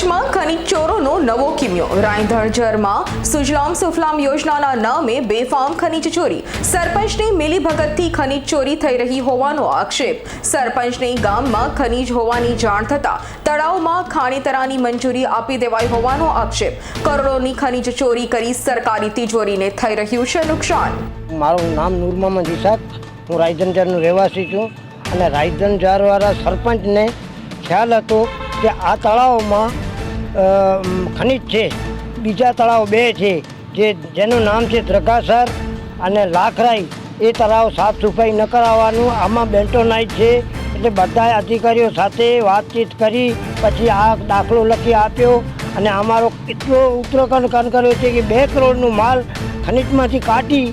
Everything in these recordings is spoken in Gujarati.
કચ્છમાં ખનીજ ચોરોનો નવો કિમ્યો. રાયધણજરમાં સુજલામ સુફલામ યોજનાના નામે બેફામ ખનિજ ચોરી. સરપંચની મિલીભગતથી ખનીજ ચોરી થઈ રહી હોવાનો આક્ષેપ. સરપંચને ગામમાં ખનીજ હોવાની જાણ થતાં તળાવમાં ખાણીતરાની મંજૂરી આપી દેવાઈ હોવાનો આક્ષેપ. કરોડોની ખનીજ ચોરી કરી સરકારી તિજોરીને થઈ રહ્યું છે નુકસાન. મારું નામ નૂર મોહમ્મદ ઇસાક હું રાયધનજારનો રહેવાસી છું અને રાયધનજારવાળા સરપંચને ખ્યાલ હતો કે આ તળાવમાં ખનિજ છે. બીજા તળાવ બે છે, જે જેનું નામ છે દ્રગાસર અને લાખરાઈ. એ તળાવ સાફ સફાઈ ન કરાવવાનું. આમાં બેન્ટોનાઇટ છે, એટલે બધા અધિકારીઓ સાથે વાતચીત કરી, પછી આ દાખલો લખી આપ્યો અને અમારો એટલો ઉત્તરાખંડ કાન કર્યો છે કે બે કરોડનું માલ ખનિજમાંથી કાઢી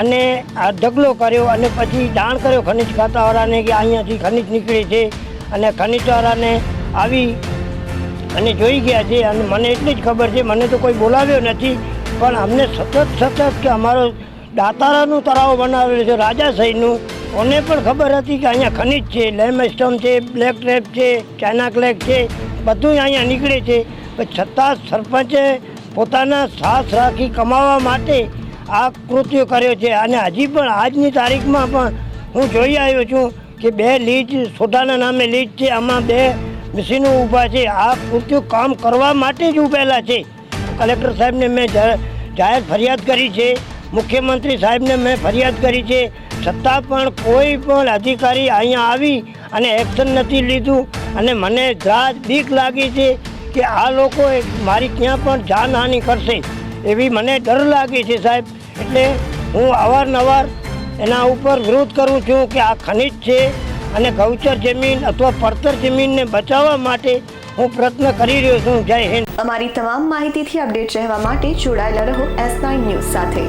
અને આ ઢગલો કર્યો અને પછી જાણ કર્યો ખનિજ ખાતાવાળાને કે અહીંયાથી ખનિજ નીકળે છે. અને ખનિજવાળાને આવી અને જોઈ ગયા છે, અને મને એટલી જ ખબર છે, મને તો કોઈ બોલાવ્યો નથી, પણ અમને સતત સતત કે અમારો દાતારાનું તળાવ બનાવેલું છે રાજાશાહીનું મને પણ ખબર હતી કે અહીંયા ખનિજ છે લેમસ્ટોન છે, બ્લેક ટ્રેપ છે, ચાઇના ક્લેક છે બધું અહીંયા નીકળે છે. પણ છતાં સરપંચે પોતાના સાસ રાખી કમાવા માટે આ કૃત્ય કર્યો છે. અને હજી પણ આજની તારીખમાં પણ હું જોઈ આવ્યો છું કે બે લીજ સોઢાના નામે લીજ છે, આમાં બે મશીનો ઊભા છે. આ પૂરતું કામ કરવા માટે જ ઊભેલા છે. કલેક્ટર સાહેબને મેં જાહેર ફરિયાદ કરી છે. મુખ્યમંત્રી સાહેબને મેં ફરિયાદ કરી છે. છતાં પણ કોઈ પણ અધિકારી અહીંયા આવી અને એક્શન નથી લીધું. અને મને જાત બીક લાગી છે કે આ લોકો મારી ત્યાં પણ જાનહાનિ કરશે. એવી મને ડર લાગે છે સાહેબ. એટલે હું અવારનવાર એના ઉપર વિરોધ કરું છું કે આ ખનિજ છે. અને ગૌચર જમીન અથવા પડતર જમીનને બચાવવા માટે હું પ્રયત્ન કરી રહ્યો છું. જય હિન્દ. અમારી તમામ માહિતીથી અપડેટ રહેવા માટે જોડાયેલા રહો એસ નાઇન ન્યૂઝ સાથે.